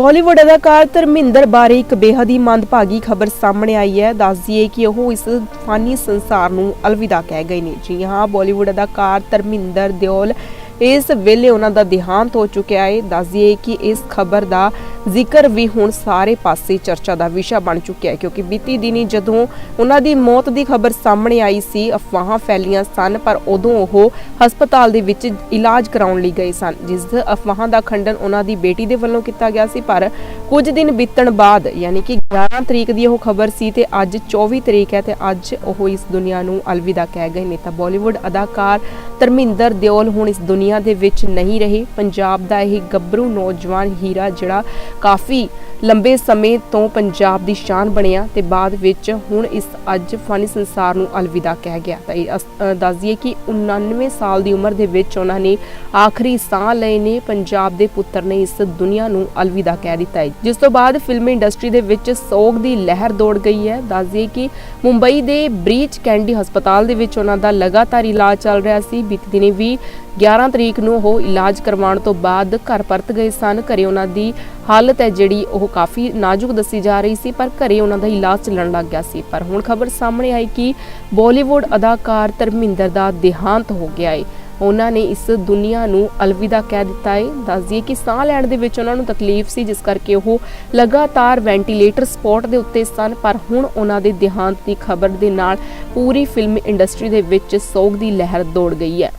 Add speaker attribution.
Speaker 1: ਬਾਲੀਵੁੱਡ ਅਦਾਕਾਰ ਧਰਮਿੰਦਰ ਬਾਰੇ ਇੱਕ ਬੇਹੱਦ ਹੀ ਮੰਦਭਾਗੀ ਖਬਰ ਸਾਹਮਣੇ ਆਈ ਹੈ। ਦੱਸ ਦਈਏ ਕਿ ਉਹ ਇਸ ਫਾਨੀ ਸੰਸਾਰ ਨੂੰ ਅਲਵਿਦਾ ਕਹਿ ਗਏ ਨੇ। ਜੀ ਹਾਂ, ਬਾਲੀਵੁੱਡ ਅਦਾਕਾਰ ਧਰਮਿੰਦਰ ਦਿਓਲ ਇਸ ਵੇਲੇ ਉਹਨਾਂ ਦਾ ਦੇਹਾਂਤ ਹੋ ਚੁੱਕਿਆ ਹੈ। ਦੱਸ ਕਿ ਇਸ ਖਬਰ ਦਾ ਜ਼ਿਕਰ ਵੀ ਹੁਣ ਸਾਰੇ ਪਾਸੇ ਚਰਚਾ ਦਾ ਵਿਸ਼ਾ ਬਣ ਚੁੱਕਿਆ ਹੈ, ਕਿਉਂਕਿ ਬੀਤੀ ਦਿਨੀ ਜਦੋਂ ਉਹਨਾਂ ਦੀ ਮੌਤ ਦੀ ਖਬਰ ਸਾਹਮਣੇ ਆਈ ਸੀ, ਅਫਵਾਹਾਂ ਫੈਲੀਆਂ ਸਨ, ਪਰ ਉਦੋਂ ਉਹ ਹਸਪਤਾਲ ਦੇ ਵਿੱਚ ਇਲਾਜ ਕਰਾਉਣ ਲਈ ਗਏ ਸਨ। ਜਿਸ ਅਫਵਾਹਾਂ ਦਾ ਖੰਡਨ ਉਹਨਾਂ ਦੀ ਬੇਟੀ ਦੇ ਵੱਲੋਂ ਕੀਤਾ ਗਿਆ ਸੀ, ਪਰ ਕੁਝ ਦਿਨ ਬੀਤਣ ਬਾਅਦ, ਯਾਨੀ ਕਿ 11 ਤਰੀਕ ਦੀ ਉਹ ਖਬਰ ਸੀ ਤੇ ਅੱਜ 24 ਤਰੀਕ ਹੈ ਤੇ ਅੱਜ ਉਹ ਇਸ ਦੁਨੀਆ ਨੂੰ ਅਲਵਿਦਾ ਕਹਿ ਗਏ ਨੇ। ਤਾਂ ਬਾਲੀਵੁੱਡ ਅਦਾਕਾਰ ਧਰਮਿੰਦਰ ਦਿਓਲ ਹੁਣ ਇਸ ਦੁਨੀਆ ਦੇ ਵਿੱਚ ਨਹੀਂ ਰਹੇ। ਪੰਜਾਬ ਦਾ ਇਹ ਗੱਭਰੂ ਨੌਜਵਾਨ ਹੀਰਾ ਜਿਹੜਾ ਕਾਫੀ ਲੰਬੇ ਸਮੇਂ ਤੋਂ ਪੰਜਾਬ ਦੀ ਸ਼ਾਨ ਬਣਿਆ ਤੇ ਬਾਅਦ ਵਿੱਚ ਹੁਣ ਇਸ ਅੱਜ ਫਾਨੀ ਸੰਸਾਰ ਨੂੰ ਅਲਵਿਦਾ ਕਹਿ ਗਿਆ। ਤਾਂ ਇਹ ਅਸ- ਦੱਸ ਦਈਏ ਕਿ 99 ਸਾਲ ਦੀ ਉਮਰ ਦੇ ਵਿੱਚ ਉਹਨਾਂ ਨੇ ਆਖਰੀ ਸਾਹ ਲਏ ਨੇ। ਪੰਜਾਬ ਦੇ ਪੁੱਤਰ ਨੇ ਇਸ ਦੁਨੀਆ ਨੂੰ ਅਲਵਿਦਾ ਕਹਿ ਦਿੱਤਾ ਹੈ। ਜਿਸ ਤੋਂ ਬਾਅਦ ਫਿਲਮ ਇੰਡਸਟਰੀ ਦੇ ਵਿੱਚ ਸੋਗ ਦੀ ਲਹਿਰ ਦੌੜ ਗਈ ਹੈ। ਦੱਸ ਦਈਏ ਕਿ ਮੁੰਬਈ ਦੇ ਬ੍ਰੀਚ ਕੈਂਡੀ ਹਸਪਤਾਲ ਦੇ ਵਿੱਚ ਉਹਨਾਂ ਦਾ ਲਗਾਤਾਰ ਇਲਾਜ ਚੱਲ ਰਿਹਾ ਸੀ। ਬੀਤੀ ਦਿਨੀ ਵੀ 11 ਤਰੀਕ ਨੂੰ ਉਹ ਇਲਾਜ ਕਰਵਾਉਣ ਤੋਂ ਬਾਅਦ ਘਰ ਪਰਤ ਗਏ ਸਨ। ਘਰੇ ਉਹਨਾਂ ਦੀ ਹਾਲਤ ਹੈ ਜਿਹੜੀ ਉਹ ਕਾਫੀ ਨਾਜ਼ੁਕ ਦੱਸੀ ਜਾ ਰਹੀ ਸੀ, ਪਰ ਘਰੇ ਉਹਨਾਂ ਦਾ ਇਲਾਜ ਚੱਲਣ ਲੱਗ ਗਿਆ ਸੀ। ਪਰ ਹੁਣ ਖਬਰ ਸਾਹਮਣੇ ਆਈ ਕਿ ਬਾਲੀਵੁੱਡ ਅਦਾਕਾਰ ਧਰਮਿੰਦਰ ਦਾ ਦੇਹਾਂਤ ਹੋ ਗਿਆ ਹੈ। ਉਹਨਾਂ ਨੇ ਇਸ ਦੁਨੀਆ ਨੂੰ ਅਲਵਿਦਾ ਕਹਿ ਦਿੱਤਾ ਹੈ। ਦੱਸ ਦਈਏ ਕਿ ਸਾਹ ਲੈਣ ਦੇ ਵਿੱਚ ਉਹਨਾਂ ਨੂੰ ਤਕਲੀਫ ਸੀ, ਜਿਸ ਕਰਕੇ ਉਹ ਲਗਾਤਾਰ ਵੈਂਟੀਲੇਟਰ ਸਪੋਰਟ ਦੇ ਉੱਤੇ ਸਨ, ਪਰ ਹੁਣ ਉਹਨਾਂ ਦੇ ਦੇਹਾਂਤ ਦੀ ਖਬਰ ਦੇ ਨਾਲ ਪੂਰੀ ਫਿਲਮ ਇੰਡਸਟਰੀ ਦੇ ਵਿੱਚ ਸੋਗ ਦੀ ਲਹਿਰ ਦੌੜ ਗਈ ਹੈ।